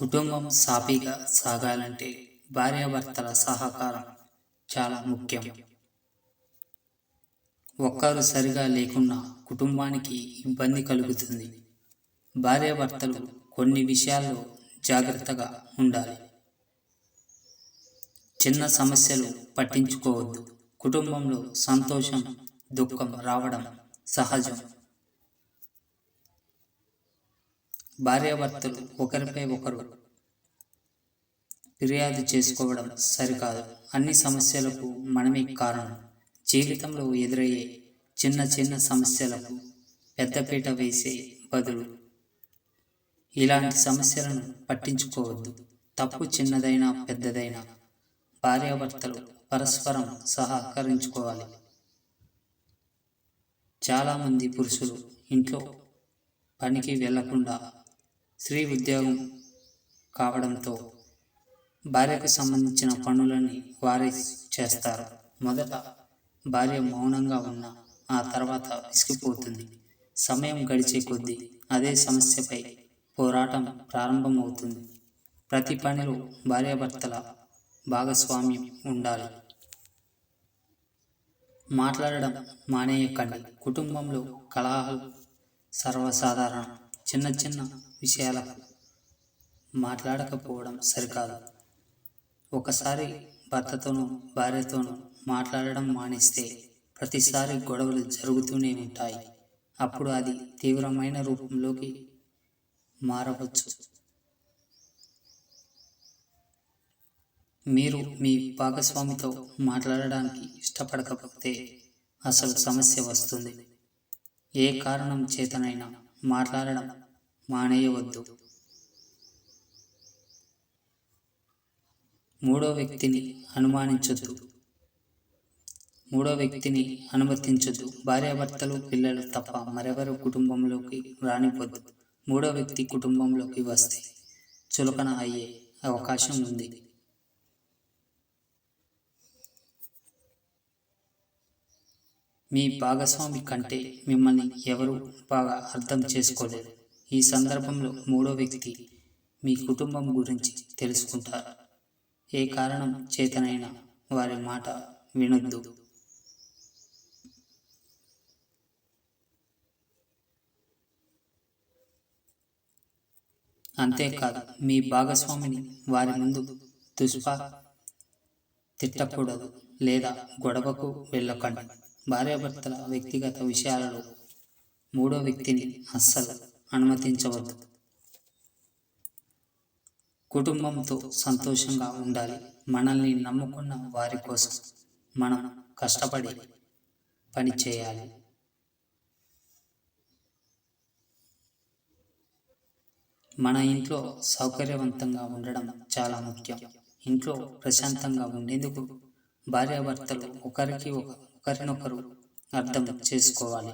కుటుంబం సాఫీగా సాగాలంటే భార్యాభర్తల సహకారం చాలా ముఖ్యం. ఒక్కరు సరిగా లేకున్నా కుటుంబానికి ఇబ్బంది కలుగుతుంది. భార్యాభర్తలు కొన్ని విషయాల్లో జాగ్రత్తగా ఉండాలి. చిన్న సమస్యలు పట్టించుకోవద్దు. కుటుంబంలో సంతోషం దుఃఖం రావడం సహజం. భార్యాభర్తలు ఒకరిపై ఒకరు ఫిర్యాదు చేసుకోవడం సరికాదు. అన్ని సమస్యలకు మనమే కారణం. జీవితంలో ఎదురయ్యే చిన్న చిన్న సమస్యలకు పెద్దపీట వేసే బదులు ఇలాంటి సమస్యలను పట్టించుకోవద్దు. తప్పు చిన్నదైనా పెద్దదైనా భార్యాభర్తలు పరస్పరం సహకరించుకోవాలి. చాలామంది పురుషులు ఇంట్లో పనికి వెళ్ళకుండా స్త్రీ ఉద్యోగం కావడంతో భార్యకు సంబంధించిన పనులని వారే చేస్తారు. మొదట భార్య మౌనంగా ఉన్న ఆ తర్వాత విసిగిపోతుంది. సమయం గడిచే కొద్దీ అదే సమస్యపై పోరాటం ప్రారంభమవుతుంది. ప్రతి పనిలో భార్యాభర్తల భాగస్వామ్యం ఉండాలి. మాట్లాడడం మానేయకండి. కుటుంబంలో కలహాలు సర్వసాధారణం. చిన్న చిన్న విషయాలకు మాట్లాడకపోవడం సరికాదు. ఒకసారి భర్తతోనూ భార్యతోనూ మాట్లాడడం మానేస్తే ప్రతిసారి గొడవలు జరుగుతూనే ఉంటాయి. అప్పుడు అది తీవ్రమైన రూపంలోకి మారవచ్చు. మీరు మీ భాగస్వామితో మాట్లాడడానికి ఇష్టపడకపోతే అసలు సమస్య వస్తుంది. ఏ కారణం చేతనైనా మాట్లాడడం మానేయవద్దు. మూడో వ్యక్తిని అనుమానించొద్దు. మూడో వ్యక్తిని అనుమతించొద్దు. భార్యాభర్తలు పిల్లలు తప్ప మరెవరు కుటుంబంలోకి రానివ్వద్దు. మూడో వ్యక్తి కుటుంబంలోకి వస్తే చులకన అయ్యే అవకాశం ఉంది. మీ భాగస్వామి కంటే మిమ్మల్ని ఎవరు బాగా అర్థం చేసుకోలేరు. ఈ సందర్భంలో మూడో వ్యక్తి మీ కుటుంబం గురించి తెలుసుకుంటారు. ఏ కారణం చేతనైనా వారి మాట వినొద్దు. అంతేకాదు మీ భాగస్వామిని వారి ముందు దుష్ప తిట్టకూడదు లేదా గొడవకు వెళ్ళకండి. భార్యాభర్తల వ్యక్తిగత విషయాలలో మూడో వ్యక్తిని అస్సలు అనుమతించవద్దు. కుటుంబంతో సంతోషంగా ఉండాలి. మనల్ని నమ్ముకున్న వారి కోసం మనం కష్టపడి పని చేయాలి. మన ఇంట్లో సౌకర్యవంతంగా ఉండడం చాలా ముఖ్యం. ఇంట్లో ప్రశాంతంగా ఉండేందుకు భార్యాభర్తలు ఒకరికి ఒకరినొకరు అర్థం చేసుకోవాలి.